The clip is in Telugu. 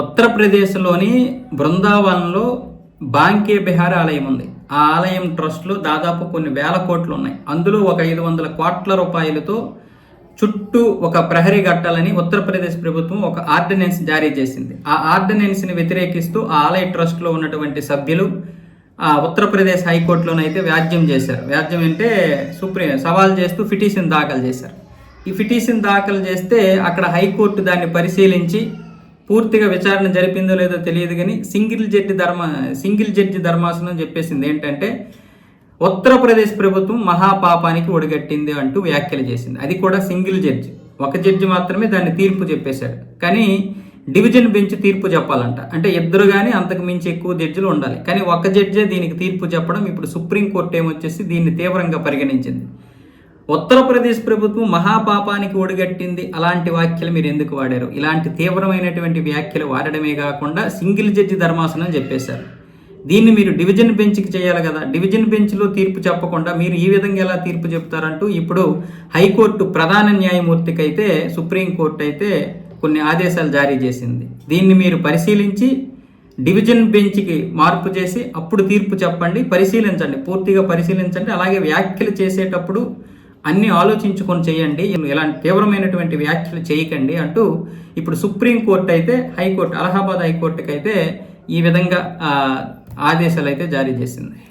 ఉత్తరప్రదేశ్లోని బృందావనంలో బాంకే బిహార్ ఆలయం ఉంది. ఆ ఆలయం ట్రస్ట్లో దాదాపు కొన్ని వేల కోట్లు ఉన్నాయి. అందులో ఒక ఐదు వందల కోట్ల రూపాయలతో చుట్టూ ఒక ప్రహరీ కట్టాలని ఉత్తరప్రదేశ్ ప్రభుత్వం ఒక ఆర్డినెన్స్ జారీ చేసింది. ఆ ఆర్డినెన్స్ని వ్యతిరేకిస్తూ ఆ ఆలయ ట్రస్ట్లో ఉన్నటువంటి సభ్యులు ఆ ఉత్తరప్రదేశ్ హైకోర్టులోనైతే వ్యాజ్యం చేశారు. వ్యాజ్యం అంటే సుప్రీం సవాల్ చేస్తూ పిటిషన్ దాఖలు చేశారు. ఈ పిటిషన్ దాఖలు చేస్తే అక్కడ హైకోర్టు దాన్ని పరిశీలించి పూర్తిగా విచారణ జరిపిందో లేదో తెలియదు కానీ సింగిల్ జడ్జి ధర్మ సింగిల్ జడ్జి ధర్మాసనం చెప్పేసింది. ఏంటంటే ఉత్తరప్రదేశ్ ప్రభుత్వం మహాపాపానికి ఒడిగట్టింది అంటూ వ్యాఖ్యలు చేసింది. అది కూడా సింగిల్ జడ్జి. ఒక జడ్జి మాత్రమే దాన్ని తీర్పు చెప్పేశాడు. కానీ డివిజన్ బెంచ్ తీర్పు చెప్పాలంట. అంటే ఇద్దరు కానీ అంతకు మించి ఎక్కువ జడ్జిలు ఉండాలి. కానీ ఒక జడ్జే దీనికి తీర్పు చెప్పడం ఇప్పుడు సుప్రీంకోర్టు ఏమొచ్చేసి దీన్ని తీవ్రంగా పరిగణించింది. ఉత్తరప్రదేశ్ ప్రభుత్వం మహాపాపానికి ఒడిగట్టింది. అలాంటి వ్యాఖ్యలు మీరు ఎందుకు వాడారు? ఇలాంటి తీవ్రమైనటువంటి వ్యాఖ్యలు వాడడమే కాకుండా సింగిల్ జడ్జి ధర్మాసనం చెప్పేశారు. దీన్ని మీరు డివిజన్ బెంచ్కి చేయాలి కదా. డివిజన్ బెంచ్లో తీర్పు చెప్పకుండా మీరు ఈ విధంగా ఎలా తీర్పు చెప్తారంటూ ఇప్పుడు హైకోర్టు ప్రధాన న్యాయమూర్తికి అయితే సుప్రీంకోర్టు అయితే కొన్ని ఆదేశాలు జారీ చేసింది. దీన్ని మీరు పరిశీలించి డివిజన్ బెంచ్కి మార్పు చేసి అప్పుడు తీర్పు చెప్పండి పరిశీలించండి పూర్తిగా పరిశీలించండి అలాగే వ్యాఖ్యలు చేసేటప్పుడు అన్ని ఆలోచించుకొని చేయండి ఎలాంటి తీవ్రమైనటువంటి వ్యాఖ్యలు చేయకండి అంటూ ఇప్పుడు సుప్రీంకోర్టు అయితే హైకోర్టు అలహాబాద్ హైకోర్టుకి అయితే ఈ విధంగా ఆదేశాలు అయితే జారీ చేసింది.